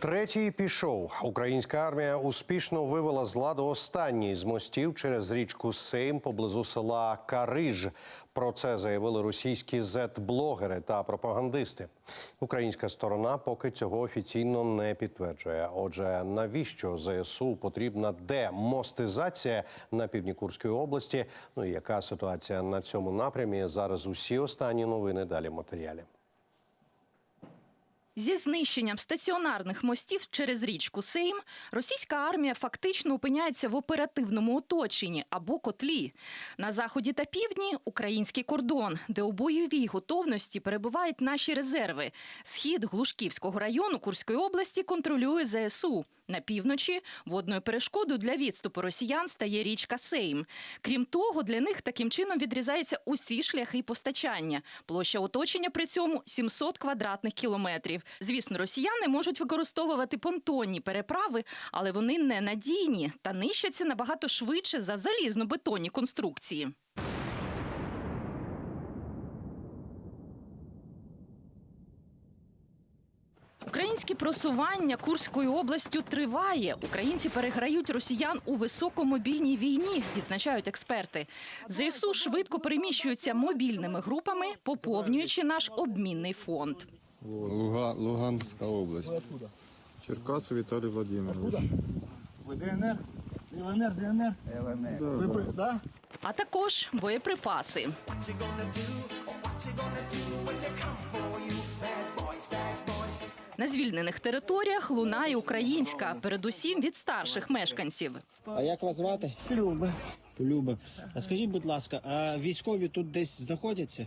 Третій пішов. Українська армія успішно вивела з ладу останній з мостів через річку Сейм поблизу села Кариж. Про це заявили російські зет-блогери та пропагандисти. Українська сторона поки цього офіційно не підтверджує. Отже, навіщо ЗСУ потрібна демостизація на півдні Курської області? Ну і яка ситуація на цьому напрямі? Зараз усі останні новини далі в матеріалі. Зі знищенням стаціонарних мостів через річку Сейм російська армія фактично опиняється в оперативному оточенні або котлі. На заході та півдні український кордон, де у бойовій готовності перебувають наші резерви. Схід Глушківського району Курської області контролює ЗСУ. На півночі водною перешкодою для відступу росіян стає річка Сейм. Крім того, для них таким чином відрізаються усі шляхи постачання. Площа оточення при цьому 700 квадратних кілометрів. Звісно, росіяни можуть використовувати понтонні переправи, але вони ненадійні та нищаться набагато швидше за залізно-бетонні конструкції. Українське просування Курською областю триває. Українці переграють росіян у високомобільній війні, відзначають експерти. ЗСУ швидко переміщуються мобільними групами, поповнюючи наш обмінний фонд. Луга, Луганська область. Черкасов Віталій Владимирович. Ви ДНР? ЛНР, ДНР? ЛНР. Ви, да? А також боєприпаси. На звільнених територіях лунає українська, передусім від старших мешканців. А як вас звати? Люба. Люба. А скажіть, будь ласка, а військові тут десь знаходяться?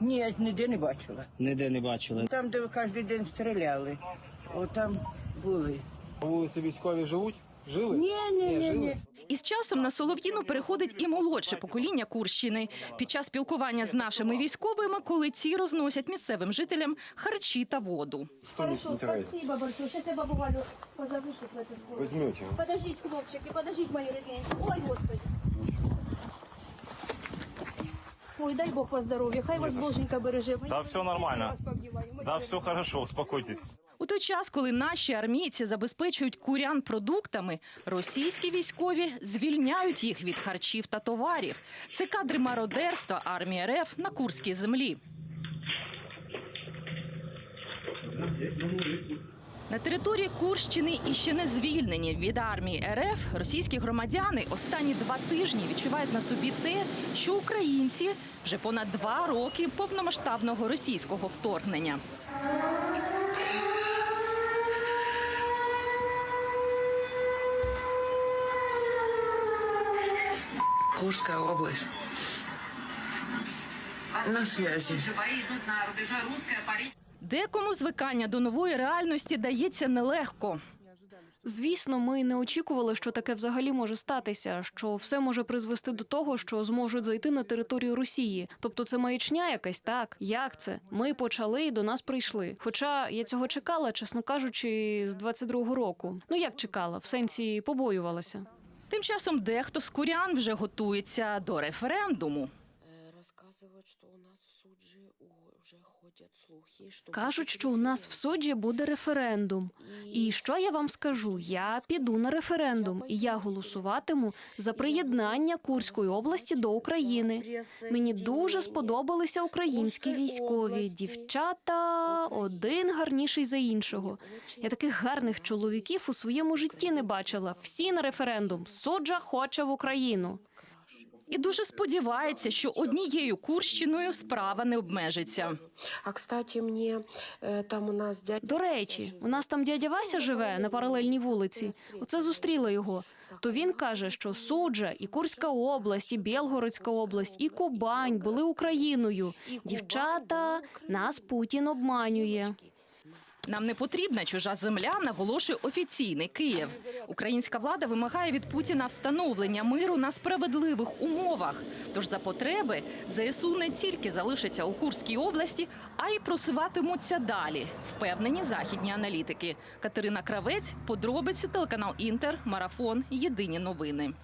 Ні, я ніде не бачила. Ніде не бачили. Там, де кожен день стріляли, отам були. були. Вулиці військові живуть? Жили? Ні, ні, ні, ні. І з часом на Солов'їну переходить і молодше покоління Курщини. Під час спілкування з нашими військовими, коли ці розносять місцевим жителям харчі та воду. Хорошо, спасибо большое. Сейчас я бабу Галю позову, чтобы это сбор. Возьмете. Подождите, хлопчики, подождите, мои родные. Ой, Господи. Ой, дай Бог вас здоровья, хай вас Боженька береже. Да все нормально. Я вас пообнимаю. Мы Да, тебя все хорошо, успокойтесь. У той час, коли наші армійці забезпечують курян продуктами, російські військові звільняють їх від харчів та товарів. Це кадри мародерства армії РФ на Курській землі. На території Курщини і ще не звільнені від армії РФ російські громадяни останні два тижні відчувають на собі те, що українці вже понад два роки повномасштабного російського вторгнення. Курська область. На связі. Декому звикання до нової реальності дається нелегко. Звісно, ми не очікували, що таке взагалі може статися, що все може призвести до того, що зможуть зайти на територію Росії. Тобто це маячня якась так. Як це? Ми почали і до нас прийшли. Хоча я цього чекала, чесно кажучи, з 22-го року. Ну як чекала, в сенсі побоювалася. Тим часом дехто з курян вже готується до референдуму. Кажуть, що у нас в суді буде референдум. І що я вам скажу? Я піду на референдум, і я голосуватиму за приєднання Курської області до України. Мені дуже сподобалися українські військові дівчата, один гарніший за іншого. Я таких гарних чоловіків у своєму житті не бачила. Всі на референдум. Суджа хоче в Україну. І дуже сподівається, що однією Курщиною справа не обмежиться. А, кстати, мне э, там у нас дядя... До речі, у нас там дядя Вася живе на паралельній вулиці. Оце зустріла його. То він каже, що Суджа, і Курська область, і Білгородська область, і Кубань були Україною. Дівчата, нас Путін обманює. Нам не потрібна чужа земля, наголошує офіційний Київ. Українська влада вимагає від Путіна встановлення миру на справедливих умовах. Тож за потреби ЗСУ не тільки залишаться у Курській області, а й просуватимуться далі. Впевнені західні аналітики. Катерина Кравець, подробиці, телеканал Інтер, марафон. Єдині новини.